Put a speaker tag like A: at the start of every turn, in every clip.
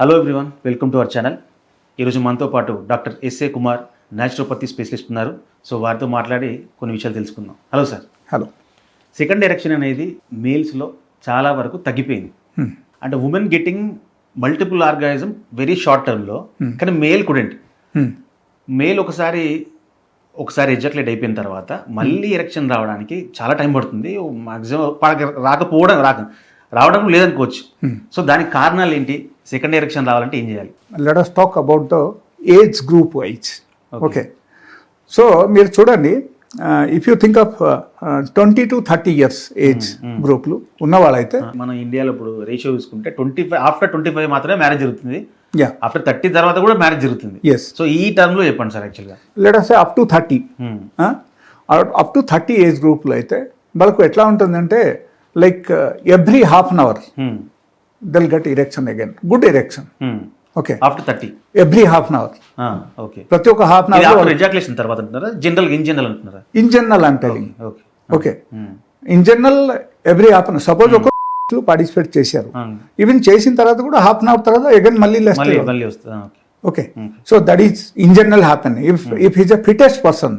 A: Hello everyone welcome to our channel ఈరోజు మనతో పాటు doctor SA Kumar naturopathy specialist ఉన్నారు. సో వారితో మాట్లాడి కొన్ని విషయాలు తెలుసుకుందాం. Hello sir
B: hello
A: second erection అనేది మేల్స్లో చాలా వరకు తగ్గిపోయింది.
B: Hmm.
A: అంటే women getting multiple organism very short టర్మ్లో కానీ మేల్ కుడెంట్
B: Hmm.
A: మేల్ ఒకసారి ఒకసారి ఎజాక్యులేట్ అయిపోయిన తర్వాత మళ్ళీ ఎరెక్షన్ రావడానికి చాలా టైం పడుతుంది. మాక్సిమం రాకపోవడం రాక రావడం లేదనుకోవచ్చు. సో దానికి కారణాలు ఏంటి? సెకండ్ ఎరెక్షన్ రావాలంటే ఏం చేయాలి?
B: Let us talk about the age group wise okay so మీరు చూడండి if you think of twenty to thirty years age గ్రూప్లు ఉన్నవాళ్ళైతే
A: మన ఇండియాలో ఇప్పుడు రేషియో చూసుకుంటే twenty five after twenty five మాత్రమే మ్యారేజ్ జరుగుతుంది.
B: యా
A: ఆఫ్టర్ థర్టీ తర్వాత కూడా మ్యారేజ్ జరుగుతుంది.
B: ఎస్
A: సో ఈ టర్మ్లో చెప్పండి సార్ యాక్చువల్గా
B: let say up to thirty up to thirty age గ్రూప్లో అయితే వాళ్ళకు ఎట్లా ఉంటుందంటే like every half an hour they'll get erection again good erection okay
A: after thirty
B: every half an hour
A: okay
B: ప్రతి ఒక్క హాఫ్ అన్ అవర్
A: ఎజాకులేషన్ తర్వాత అంటున్నారా? General in general అంటున్నారా?
B: ఇన్ జనరల్ అంటే
A: okay
B: okay in general every half an suppose ఒక participate చేశారు. Even చేసిన తర్వాత కూడా హాఫ్ అన్ అవర్ తర్వాత అగైన్ మళ్ళీ
A: మళ్ళీ వస్తుంది.
B: Okay so that is in general happen if if is a fittest person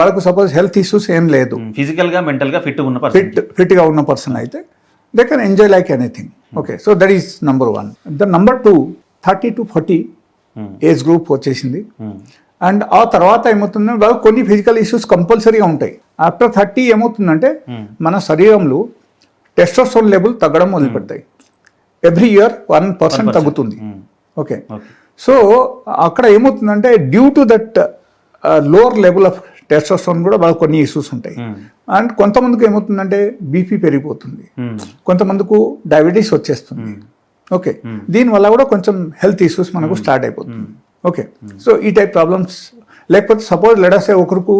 B: వాళ్ళకు సపోజ్ హెల్త్ ఇష్యూస్ ఏం లేదు.
A: ఫిజికల్గా మెంటల్గా ఫిట్ ఉన్న
B: ఫిట్ ఫిట్గా ఉన్న పర్సన్ అయితే they can enjoy like anything okay so that is number one the number two thirty to forty age group వచ్చేసింది. అండ్ ఆ తర్వాత ఏమవుతుందంటే వాళ్ళు కొన్ని ఫిజికల్ ఇష్యూస్ కంపల్సరీగా ఉంటాయి. ఆఫ్టర్ థర్టీ ఏమవుతుందంటే మన శరీరంలో టెస్టోస్టోన్ లెవెల్ తగ్గడం మొదలుపెడతాయి. ఎవ్రీ ఇయర్ వన్ పర్సెంట్ తగ్గుతుంది. ఓకే సో అక్కడ ఏమవుతుందంటే due to that lower level of testosterone కూడా వాళ్ళకి కొన్ని ఇష్యూస్ ఉంటాయి. అండ్ కొంతమందికి ఏమవుతుందంటే బీపీ పెరిగిపోతుంది. కొంతమందికు డయాబెటీస్ వచ్చేస్తుంది. ఓకే దీనివల్ల కూడా కొంచెం హెల్త్ ఇష్యూస్ మనకు స్టార్ట్ అయిపోతుంది. ఓకే సో ఈ టైప్ ప్రాబ్లమ్స్ లేకపోతే సపోజ్ లెడసే ఒకరికి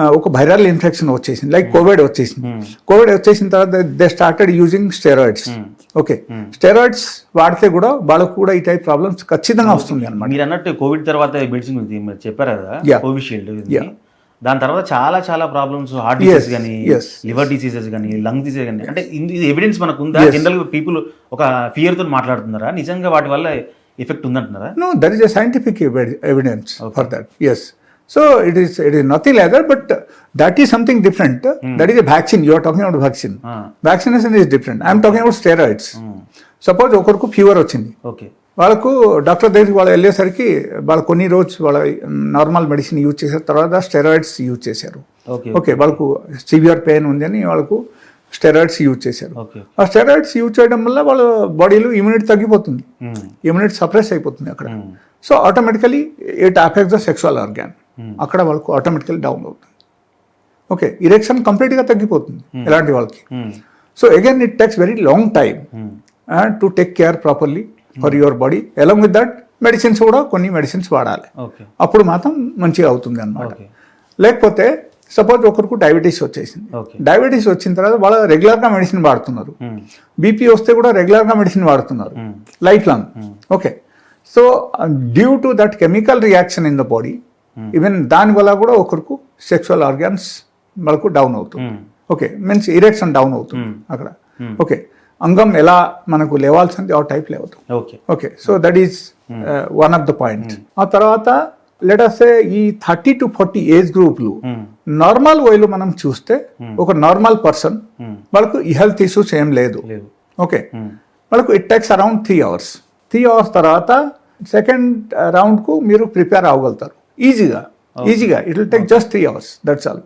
B: ఒక వైరల్ ఇన్ఫెక్షన్ వచ్చేసింది లైక్ కోవిడ్ వచ్చేసింది. కోవిడ్ వచ్చేసిన తర్వాత they started using steroids okay steroids వాడితే కూడా వాళ్ళకు కూడా ఈ టైప్ ప్రాబ్లమ్స్ ఖచ్చితంగా వస్తుంది అనమాట
A: మీరు అన్నట్టు కోవిడ్ తర్వాత మెడిసిన్ గురించి చెప్పారు కదా. కోవిషీల్డ్. దాని తర్వాత చాలా చాలా ప్రాబ్లమ్స్ హార్ట్ డిసీజ్ కానీ లివర్ డిసీజెస్ కానీ లంగ్ డిసీజ్ కానీ. అంటే ఇది ఎవిడెన్స్ మనకు ఉందా జనరల్ పీపుల్ ఒక ఫియర్తో మాట్లాడుతున్నారా? నిజంగా వాటి వల్ల ఎఫెక్ట్ ఉందంటున్నారా?
B: No, there is a scientific evi- evidence for that. Yes. So it is it is nothing like that, but that is something different. That is a vaccine. You are talking about vaccine.
A: Ah.
B: Vaccination is different. I am talking about steroids. సపోజ్ ఒకరికి fever వచ్చింది
A: okay
B: వాళ్ళకు doctor దగ్గరికి వాళ్ళు వెళ్ళేసరికి వాళ్ళు కొన్ని రోజు వాళ్ళ నార్మల్ మెడిసిన్ యూజ్ చేశారు తర్వాత స్టెరాయిడ్స్ యూజ్ చేశారు
A: ఓకే
B: వాళ్ళకు సివియర్ పెయిన్ ఉంది అని వాళ్ళకు స్టెరాయిడ్స్ యూజ్ చేశారు ఆ స్టెరాయిడ్స్ యూజ్ చేయడం వల్ల వాళ్ళ బాడీలో ఇమ్యూనిటీ తగ్గిపోతుంది ఇమ్యూనిటీ సప్రెస్ అయిపోతుంది అక్కడ so automatically it affects the sexual organ అక్కడ వాళ్ళకు ఆటోమేటికలీ డౌన్ అవుతుంది. ఓకే ఇరెక్షన్ కంప్లీట్గా తగ్గిపోతుంది ఎలాంటి వాళ్ళకి. So again it takes very long time to take care properly for your body along with that medicines కూడా కొన్ని మెడిసిన్స్ వాడాలి. అప్పుడు మాత్రం మంచిగా అవుతుంది అనమాట లేకపోతే సపోజ్ ఒకరికి డయాబెటీస్ వచ్చేసింది. డయాబెటీస్ వచ్చిన తర్వాత వాళ్ళు రెగ్యులర్గా మెడిసిన్ వాడుతున్నారు. బీపీ వస్తే కూడా రెగ్యులర్గా మెడిసిన్ వాడుతున్నారు. Life long okay so due to that chemical reaction in the body even దానివల్ల కూడా ఒకరికి సెక్చువల్ ఆర్గాన్స్ వాళ్ళకు డౌన్ అవుతుంది. ఓకే మీన్స్ ఇరెక్షన్ డౌన్ అవుతుంది అక్కడ. ఓకే అంగం ఎలా మనకు లేవాల్సింది ఆ type లేవదు
A: okay
B: okay so that is one of the point ఆ తర్వాత లెటస్ ఈ థర్టీ టు ఫార్టీ ఏజ్ గ్రూప్లు నార్మల్ వేలో మనం చూస్తే ఒక నార్మల్ పర్సన్ వాళ్ళకు ఈ హెల్త్ ఇష్యూస్ ఏం లేదు.
A: లేదు.
B: ఓకే వాళ్ళకు it takes around three hours three hours తర్వాత సెకండ్ రౌండ్కు మీరు ప్రిపేర్ అవ్వగలుగుతారు. ఈజీగా ఈజీగా it will take just three hours that's all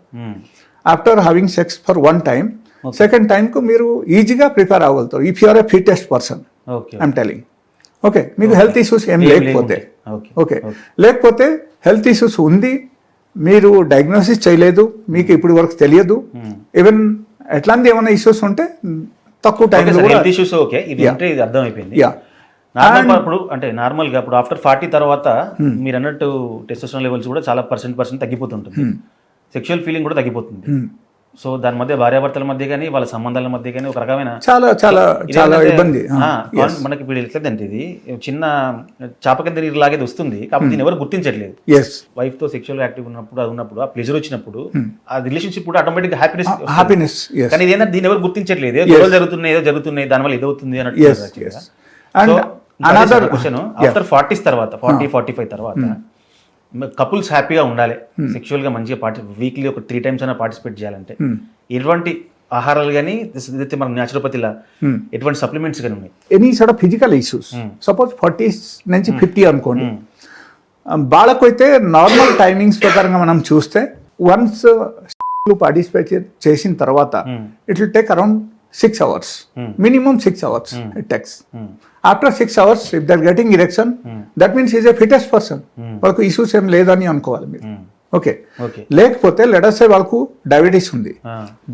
B: after having sex for one time second టైంకు మీరు ఈజీగా prepare అవ్వగలుగుతారు. If you are a fittest
A: person
B: I'm telling okay మీకు హెల్త్ ఇష్యూస్ ఏం లేకపోతే.
A: ఓకే
B: లేకపోతే హెల్త్ ఇష్యూస్ ఉంది మీరు డయాగ్నోసిస్ చేయలేదు మీకు ఇప్పుడు వరకు తెలియదు. ఈవెన్ ఎట్లాంటి ఏమైనా ఇష్యూస్ ఉంటే తక్కువ టైంలో
A: ఇష్యూస్ ఓకే అంటే ఇది అర్థమైపోయింది.
B: యా
A: నార్మల్ ఇప్పుడు అంటే నార్మల్గా ఇప్పుడు ఆఫ్టర్ ఫార్టీ తర్వాత మీరు అన్నట్టు టెస్టోస్టెరాన్ లెవెల్స్ కూడా చాలా పర్సెంట్ పర్సెంట్ తగ్గిపోతుంటుంది. సెక్షువల్ ఫీలింగ్ కూడా తగ్గిపోతుంది. సో దాని మధ్య భార్యాభర్తల మధ్య కానీ వాళ్ళ సంబంధాల మధ్య కానీ ఒక రకమైన
B: చాలా చాలా చాలా ఇబ్బంది.
A: కాన్- మనకి ఇప్పుడు ఎట్లదంటే ఇది చిన్న చాప కింద నీరు లాగేది వస్తుంది కాబట్టి దీన్ని ఎవరు గుర్తించట్లేదు. వైఫ్తో సెక్షువల్ యాక్టివ్ ఉన్నప్పుడు అది ఉన్నప్పుడు ఆ ప్లెజర్ వచ్చినప్పుడు ఆ రిలేషన్షిప్ కూడా ఆటోమేటిక్ హ్యాపీనెస్
B: హ్యాపీనెస్
A: కానీ ఇదేంటంటే దీన్ని ఎవరు గుర్తించట్లేదు. ఏదో జరుగుతున్నాయి ఏదో జరుగుతున్నాయి దానివల్ల
B: yes and Another- question.
A: After forties తర్వాత ఫార్టీ ఫార్టీ ఫైవ్ తర్వాత కపుల్స్ హ్యాపీగా ఉండాలి. సెక్షువల్గా మంచిగా పార్టి వీక్లీ ఒక త్రీ టైమ్స్ అయినా పార్టిసిపేట్ చేయాలంటే ఎటువంటి ఆహారాలు కానీ ఏదైతే మన న్యాచురోపతిలా ఎటువంటి సప్లిమెంట్స్ కానీ ఉన్నాయి.
B: Any side of physical issues suppose forties నుంచి ఫిఫ్టీ అనుకోండి. వాళ్ళకు అయితే నార్మల్ టైమింగ్స్ ప్రకారంగా మనం చూస్తే వన్స్ పార్టిసిపేట్ చేసిన తర్వాత it will take around six hours minimum six hours it takes after six hours if they're getting erection that means is a fittest person వాళ్ళకు ఇష్యూస్ ఏం లేదని అనుకోవాలి మీరు. ఓకే
A: ఓకే
B: లేకపోతే లెటర్సే వాళ్ళకు డయాబెటీస్ ఉంది.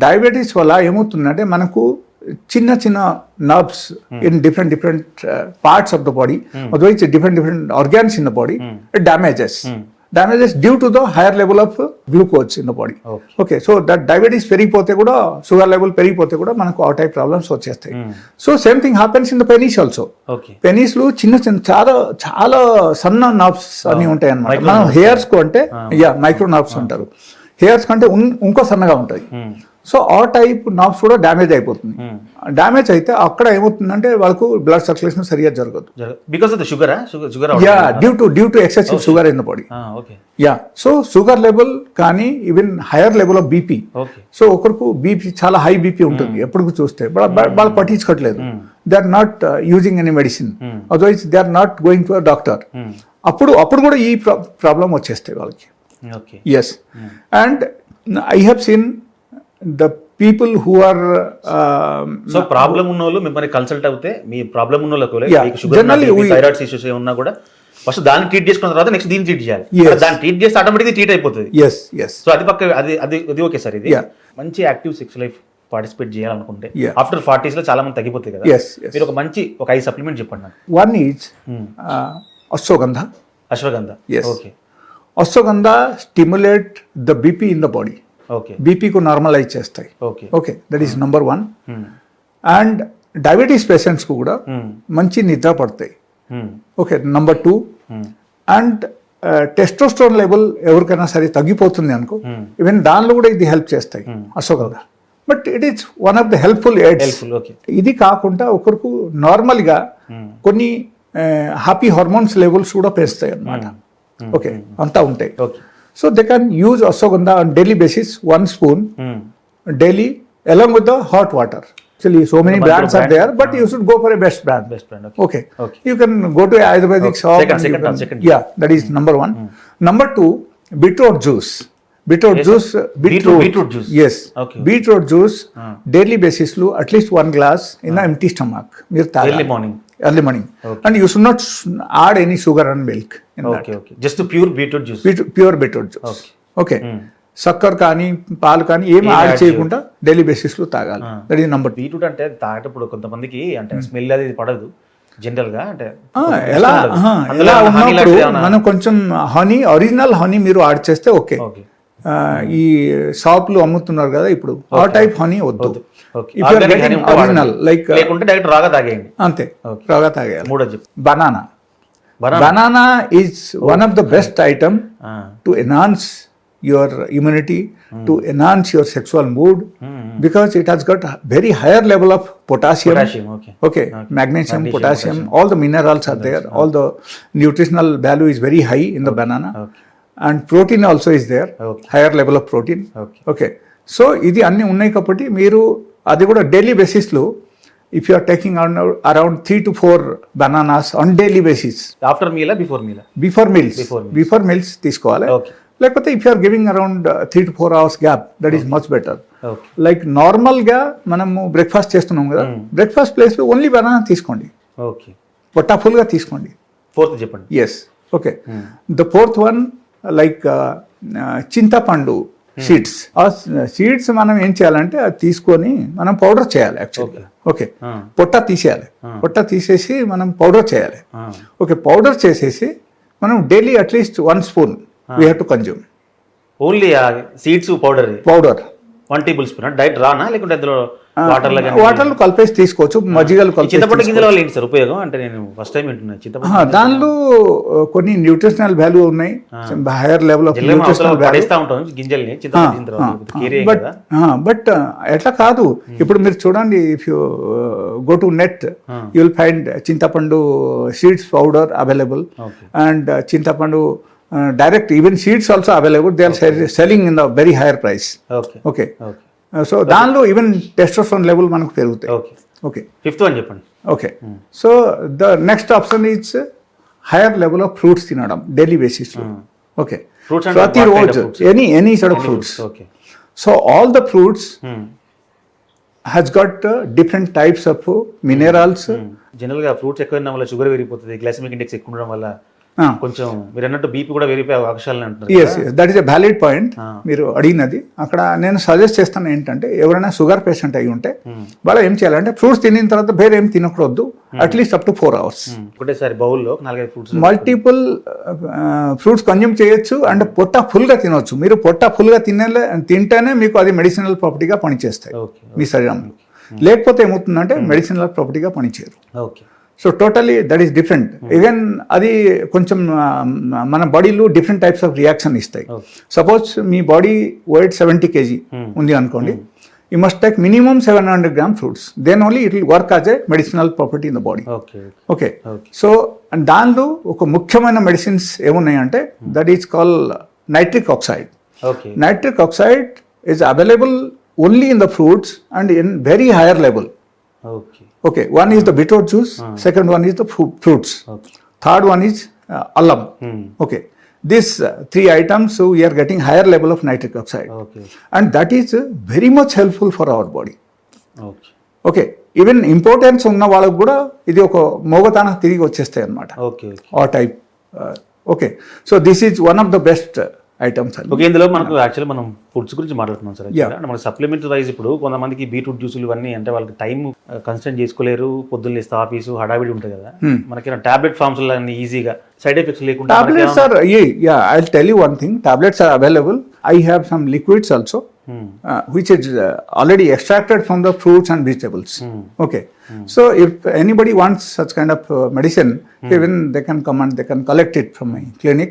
B: డయాబెటీస్ వల్ల ఏమవుతుందంటే మనకు చిన్న చిన్న nerves in different different parts of the body otherwise different different organs in the body damages damages due to the higher level of glucose in
A: body
B: okay so that diabetes పెరిగిపోతే కూడా sugar level పెరిగిపోతే కూడా మనకు ఆ type problems వచ్చేస్తాయి. So same thing happens in the penis also
A: okay
B: పెనీస్లు చిన్న చిన్న చాలా చాలా సన్న నర్వ్స్ అన్ని ఉంటాయి అన్నమాట మనం. హెయిర్స్కు అంటే యా మైక్రో నర్వ్స్ అంటారు. హెయిర్స్ కంటే ఇంకో సన్నగా ఉంటాయి. సో ఆ టైప్ నర్వ్స్ కూడా డ్యామేజ్ అయిపోతుంది. డ్యామేజ్ అయితే అక్కడ ఏమవుతుందంటే వాళ్ళకు బ్లడ్ సర్క్యులేషన్ సరిగ్గా జరగదు.
A: Because of the షుగరా sugar
B: sugar yeah due to due to excessive sugar in the
A: body
B: yeah so sugar level కానీ even higher level of
A: BP
B: so ఒకరికి బీపీ చాలా హై బీపీ ఉంటుంది ఎప్పుడు చూస్తే. బా- బా- వాళ్ళు పట్టించుకోవట్లేదు. They are not using any medicine otherwise they are not going to doctor అప్పుడు అప్పుడు కూడా ఈ ప్రాబ్లం వచ్చేస్తాయి వాళ్ళకి. Yes and I have seen the people who are
A: so problem ఉన్న వాళ్ళు మిమ్మల్ని కన్సల్ట్ అవుతే మీ ప్రాబ్లం ఉన్న వాళ్ళకు థైరాయిడ్స్ ఇష్యూస్ ఏమన్నా కూడా ఫస్ట్ దాన్ని ట్రీట్ చేసుకున్న తర్వాత నెక్స్ట్ దీన్ని ట్రీట్ చేయాలి. దాన్ని ట్రీట్ చేస్తే ఆటోమేటిక్ ట్రీట్ అయిపోతుంది.
B: ఎస్ ఎస్
A: సో అది పక్క అది అది అది ఓకే సార్ ఇది. మంచి యాక్టివ్ సెక్స్ లైఫ్ పార్టిసిపేట్ చేయాలనుకుంటే. ఆఫ్టర్ ఫార్టీస్లో చాలా మంది తగ్గిపోతాయి కదా. మీరు ఒక మంచి ఒక ఐదు సప్లిమెంట్ చెప్పండి
B: one is ashwagandha.
A: Ashwagandha.
B: Yes. Okay ashwagandha stimulate the BP in the
A: body
B: బీపీకు normalise చేస్తాయి. Okay that is number one and diabetes పేషెంట్స్కు కూడా మంచి నిద్ర పడతాయి. Okay number two and testosterone level ఎవరికైనా సరే తగ్గిపోతుంది అనుకో ఈవెన్ దానిలో కూడా ఇది హెల్ప్ చేస్తాయి అశోకంగా but it is one of the
A: helpful aids
B: ఇది కాకుండా ఒకరికి నార్మల్గా కొన్ని హ్యాపీ హార్మోన్స్ లెవెల్స్ కూడా పెంచుతాయి అన్నమాట. ఓకే అంతా ఉంటాయి.
A: Okay
B: So they can use ashwagandha on daily basis, one spoon hmm. daily, along with the hot water. Actually, so many brands brand.
A: are
B: there, but hmm. you should go for a best brand.
A: Best brand. Okay.
B: Okay.
A: okay.
B: You can go to Ayurvedic
A: okay.
B: shop.
A: Second, second,
B: can,
A: second.
B: Yeah, that is hmm. number one. Number two, beetroot juice. beetroot
A: yes,
B: juice uh,
A: beetroot, beetroot, beetroot juice
B: yes
A: okay
B: beetroot juice daily basis at least one glass in hmm. an empty stomach
A: Daily
B: early morning Not s- add any sugar and milk in that.
A: Okay okay just pure beetroot
B: juice pure beetroot juice.
A: Okay Hmm.
B: సక్కర్ కానీ పాలు కానీ ఏం
A: ఏం
B: add చేయకుండా daily బేసిస్లో తాగాలి. That is number
A: beetroot అంటే తాగేటప్పుడు కొంతమందికి అంటే స్మెల్ అది పడదు. జనరల్గా అంటే
B: ఎలా? ఎలా ఉన్నప్పుడు మనం కొంచెం హనీ ఒరిజినల్ హనీ మీరు యాడ్ చేస్తే ఓకే
A: ఓకే
B: ఈ షాపులు అమ్ముతున్నారు కదా ఇప్పుడు. ఆ టైప్ హనీ వద్దు. ఒరిజినల్. లైక్
A: లేకుంటే డైరెక్ట్ రాగా తాగేయండి
B: అంతే. బాగా తాగేయాలి
A: మూడో చెప్పు
B: banana banana banana is one of the best item to enhance your immunity to enhance your sexual mood has got a very higher level of potassium.
A: Potassium okay
B: Okay, magnesium,
A: Magnesium,
B: potassium, all the minerals are there. All the nutritional value is very high in the banana,
A: okay.
B: and protein also is there.
A: Okay.
B: Higher level of protein.
A: Okay
B: okay so ఇది అన్ని ఉన్నాయి కాబట్టి మీరు అది కూడా daily బేసిస్లో if you are taking around three to four bananas on
A: daily basis after meal
B: before meal
A: before meals.
B: Before meals తీసుకోవాలి. లేకపోతే if you are giving around three to four hours gap that is much
A: better
B: like నార్మల్గా మనము breakfast చేస్తున్నాం కదా breakfast ప్లేస్లో only banana తీసుకోండి.
A: Okay
B: పొట్టా ఫుల్గా తీసుకోండి.
A: ఫోర్త్ చెప్పండి.
B: Yes okay the fourth one like చింతపండు. సీడ్స్ ఆ సీడ్స్ మనం ఏం చేయాలంటే అది తీసుకొని మనం పౌడర్ చేయాలి యాక్చువల్లీ ఓకే పొట్ట తీసేయాలి. పొట్ట తీసేసి మనం పౌడర్ చేయాలి. ఓకే పౌడర్ చేసేసి మనం daily at least one spoon we have to
A: consume only seeds
B: powder
A: powder one tablespoon direct రానా లేకుంటే అందులో వాటర్లో
B: కలిపేసి తీసుకోవచ్చు మజ్జిగలు కలిపేసి
A: చింతపండు గింజల వల్ల ఏంటి సార్ ఉపయోగం? అంటే నేను ఫస్ట్ టైం వింటున్నాను చింతపండు
B: ఆ, దానిలో కొన్ని న్యూట్రిషనల్ వాల్యూ ఉన్నాయి.
A: Higher level
B: of
A: nutritional
B: but ఎట్లా కాదు. ఇప్పుడు మీరు చూడండి if you go to net you will find చింతపండు సీడ్స్ పౌడర్ అవైలబుల్ అండ్ చింతపండు direct even seeds also available they are selling in the very
A: higher
B: price
A: okay
B: so దానిలో even testosterone level మనకు పెరుగుతాయి.
A: ఓకే
B: ఓకే
A: ఫిఫ్త్ వన్ చెప్పండి.
B: Okay so the next option is higher level of fruits తినడం daily బేసిస్లో okay
A: ప్రతిరోజు? Any any
B: side
A: of fruits okay
B: so all the fruits
A: Hmm.
B: has got uh, different types of uh, minerals.
A: జనరల్గా fruits ఎక్కువ వల్ల sugar పెరిగిపోతుంది glycaemic index ఎక్కువ ఉండడం వల్ల కొంచెం మీరు అన్నట్టు బీపీ కూడా అవకాశాలు
B: is a valid point.
A: Ah.
B: మీరు అడిగినది. అక్కడ నేను సజెస్ట్ చేస్తాను ఏంటంటే ఎవరైనా షుగర్ పేషెంట్ అయి ఉంటే
A: Hmm.
B: వాళ్ళు ఏం చేయాలంటే ఫ్రూట్స్ తినిన తర్వాత వేరే ఏం తినకూడదు. At least up to four hours
A: Hmm. ఒకటేసారి బౌల్లో నాలుగైదు ఫ్రూట్స్
B: మల్టిపుల్ ఫ్రూట్స్ కన్జ్యూమ్ చేయొచ్చు అండ్ పొట్ట ఫుల్గా తినవచ్చు మీరు పొట్ట ఫుల్గా తినే తింటేనే మీకు అది మెడిసినల్ ప్రాపర్టీగా పనిచేస్తాయి. మీ శరీరంలో. లేకపోతే ఏమవుతుందంటే మెడిసినల్ ప్రాపర్టీగా పనిచేయరు
A: okay
B: so totally that is different even అది కొంచెం మన బాడీలో డిఫరెంట్ టైప్స్ ఆఫ్ రియాక్షన్ ఇస్తాయి. సపోజ్ మీ బాడీ వెయిట్ సెవెంటీ కేజీ. ఉంది అనుకోండి. You must take minimum seven hundred gram fruits then only it will work as a medicinal property in
A: the
B: body
A: okay
B: so and దానిలో ఒక ముఖ్యమైన medicines ఏమున్నాయంటే that is call
A: nitric
B: oxide nitric oxide is available only in the fruits and in very higher
A: level
B: Okay, one is the beetroot juice, second one is the fru- fruits,
A: okay
B: third one is uh, alum. Okay, these uh, three items, so we are getting higher level of nitric oxide,
A: okay
B: and that is uh, very much helpful for our body.
A: Okay
B: okay even importance ఉన్న వాళ్ళకు కూడా ఇది ఒక మోగతాన తిరిగి వచ్చేస్తాయి అనమాట
A: okay okay
B: ఆ type okay so this is one of the best items అండి
A: ఓకే ఇందులో మనకు యాక్చువల్లీ మనం ఫుడ్స్ గురించి మాట్లాడుతున్నాం సార్. అంటే మనకి సప్లిమెంటరీ వైజ్ ఇప్పుడు కొంతమందికి బీట్రూట్ జ్యూసులు ఇవన్నీ అంటే వాళ్ళకి టైం కన్స్టెంట్ చేసుకోలేరు పొద్దున్న లేస్తే ఆఫీసు హడావిడి ఉంటుంది కదా. మనకి టాబ్లెట్ ఫార్మ్స్ అన్ని ఈజీగా సైడ్ ఎఫెక్ట్స్ లేకుండా
B: tablets are yeah I tell you one thing tablets are available I have some liquids
A: also
B: uh, which is uh, already extracted from the fruits and vegetables.
A: Hmm.
B: Okay. So if anybody wants such kind of uh, medicine, even they can come and they can collect it from my clinic,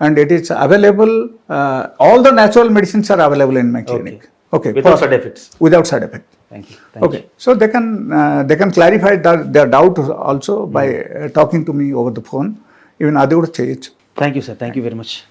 B: and it is available. Uh, all the natural medicines are available in my clinic. Okay, without
A: side effects.
B: Without side effect.
A: Thank you.
B: Thank okay, you. so they can uh, they can clarify their, their doubt also by hmm. uh, talking to me over the phone. Even they would change.
A: Thank you, sir. Thank you very much.